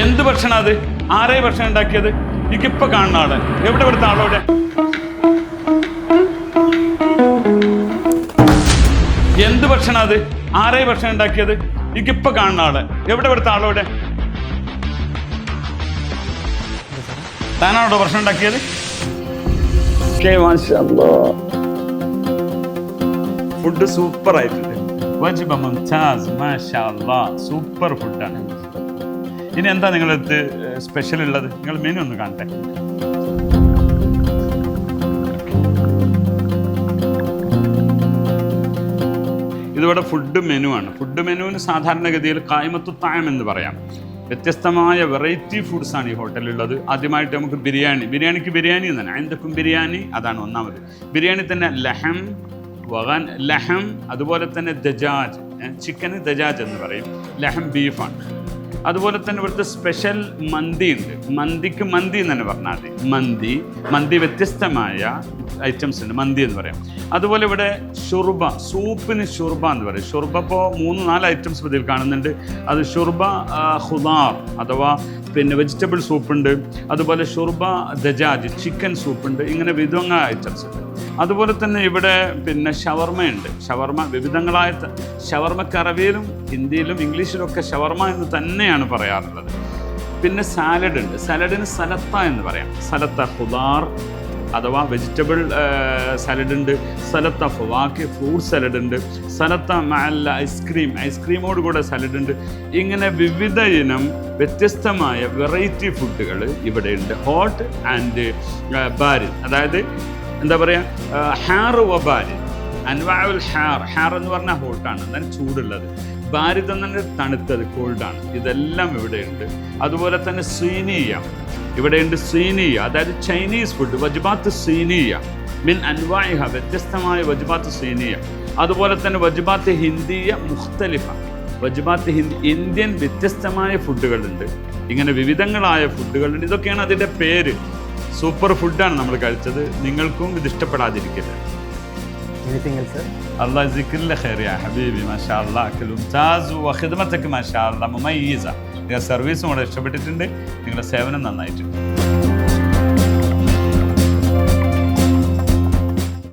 എന്ത് ഭക്ഷണം അത്? ആരേ ഭക്ഷണം ഉണ്ടാക്കിയത്? എനിക്കിപ്പോ കാണുന്ന ആൾ എവിടെ ഇവിടുത്തെ ആളോടെ? എന്ത് ഭക്ഷണം അത്? ആരേ ഭക്ഷണം ഉണ്ടാക്കിയത്? എനിക്കിപ്പോ കാണുന്ന ആൾ എവിടെ ഇവിടുത്തെ ആളോടെ? താനാണോ ഭക്ഷണം ഉണ്ടാക്കിയത്? ഫുഡ് സൂപ്പർ ആയിട്ടുണ്ട് സൂപ്പർ ഫുഡാണ്. ഇനി എന്താ നിങ്ങളടുത്ത് സ്പെഷ്യൽ ഉള്ളത്? നിങ്ങൾ മെനു ഒന്ന് കാണട്ടെ. ഇതിവിടെ ഫുഡ് മെനു ആണ്. ഫുഡ് മെനുവിന് സാധാരണഗതിയിൽ കായ്മത്തു തായം എന്ന് പറയാം. വ്യത്യസ്തമായ വെറൈറ്റി ഫുഡ്സ് ആണ് ഈ ഹോട്ടലിലുള്ളത് ആദ്യമായിട്ട് നമുക്ക് ബിരിയാണി. ബിരിയാണിക്ക് ബിരിയാണി തന്നെ. എന്തൊക്കും ബിരിയാണി? അതാണ് ഒന്നാമത്. ബിരിയാണി തന്നെ ലഹം വഗൻ ലഹം അതുപോലെ തന്നെ ദജാജ്. ചിക്കന് ദജാജ് എന്ന് പറയും. ലഹം ബീഫാണ് അതുപോലെ തന്നെ ഇവിടുത്തെ സ്പെഷ്യൽ മന്തി ഉണ്ട്. മന്തിക്ക് മന്തി എന്ന് തന്നെ പറഞ്ഞാൽ മതി. മന്തി മന്തി വ്യത്യസ്തമായ ഐറ്റംസ് ഉണ്ട്. മന്തി എന്ന് പറയാം. അതുപോലെ ഇവിടെ ഷുർബ സൂപ്പിന് ഷുർബ എന്ന് പറയും. ഷുർബ ഇപ്പോൾ മൂന്ന് നാല് ഐറ്റംസ് ഇതിൽ കാണുന്നുണ്ട്. അത് ഷുർബ ഹുദാർ അഥവാ പിന്നെ വെജിറ്റബിൾ സൂപ്പ് ഉണ്ട്. അതുപോലെ ഷുർബ ദജാജ് ചിക്കൻ സൂപ്പ് ഉണ്ട്. ഇങ്ങനെ വിധങ്ങ ഐറ്റംസ് ഉണ്ട്. അതുപോലെ തന്നെ ഇവിടെ പിന്നെ ഷവർമയുണ്ട്. ഷവർമ വിവിധങ്ങളായ ഷവർമ്മക്കറവിയിലും ഹിന്ദിയിലും ഇംഗ്ലീഷിലും ഒക്കെ ഷവർമ എന്ന് തന്നെയാണ് പറയാറുള്ളത്. പിന്നെ സാലഡ് ഉണ്ട്. സാലഡിന് സലത്ത എന്ന് പറയാം. സലത്ത ഖുദാർ അഥവാ വെജിറ്റബിൾ സലഡ് ഉണ്ട് സലത്ത ഫവാക്ക് ഫ്രൂട്ട് സലഡ് ഉണ്ട് സലത്ത മല്ല ഐസ്ക്രീം ഐസ്ക്രീമോട് കൂടെ സലഡ് ഉണ്ട്. ഇങ്ങനെ വിവിധ ഇനം വ്യത്യസ്തമായ വെറൈറ്റി ഫുഡുകൾ ഇവിടെ ഉണ്ട് ഹോട്ട് ആൻഡ് ബാരിൻ അതായത് എന്താ പറയുക ഹാർ വ ബാരിൻ അൻവാവുൽ ഹാർ ഹാർ എന്ന് പറഞ്ഞാൽ ഹോട്ടാണ് എന്നാൽ ചൂടുള്ളത്. ഭാരതം തന്നെ തണുത്തത് കോൾഡാണ് ഇതെല്ലാം ഇവിടെയുണ്ട്. അതുപോലെ തന്നെ സീനീയ ഇവിടെയുണ്ട് സീനീയ അതായത് ചൈനീസ് ഫുഡ് വജ്ബാത്ത് സീനീയ മിൻ അൻവായിഹ വ്യത്യസ്തമായ വജ്ബാത്ത് സീനീയ അതുപോലെ തന്നെ വജ്ബാത്ത് ഹിന്ദിയ മുഖ്തലിഫ വജ്ബാത്ത് ഹിന്ദി ഇന്ത്യൻ വ്യത്യസ്തമായ ഫുഡുകളുണ്ട് ഇങ്ങനെ വിവിധങ്ങളായ ഫുഡുകളുണ്ട് ഇതൊക്കെയാണ് അതിൻ്റെ പേര് സൂപ്പർ ഫുഡാണ് നമ്മൾ കഴിച്ചത് നിങ്ങൾക്കും ഇത് ഇഷ്ടപ്പെടാതിരിക്കില്ല എനിത്തിങ് എൽസ് സർ الله يجزيك كل خير يا حبيبي ما شاء الله أكل ممتاز وخدمتك ما شاء الله مميزة നിങ്ങളുടെ സർവീസും കൂടെ ഇഷ്ടപ്പെട്ടിട്ടുണ്ട് നിങ്ങളുടെ സേവനം നന്നായിട്ടുണ്ട്.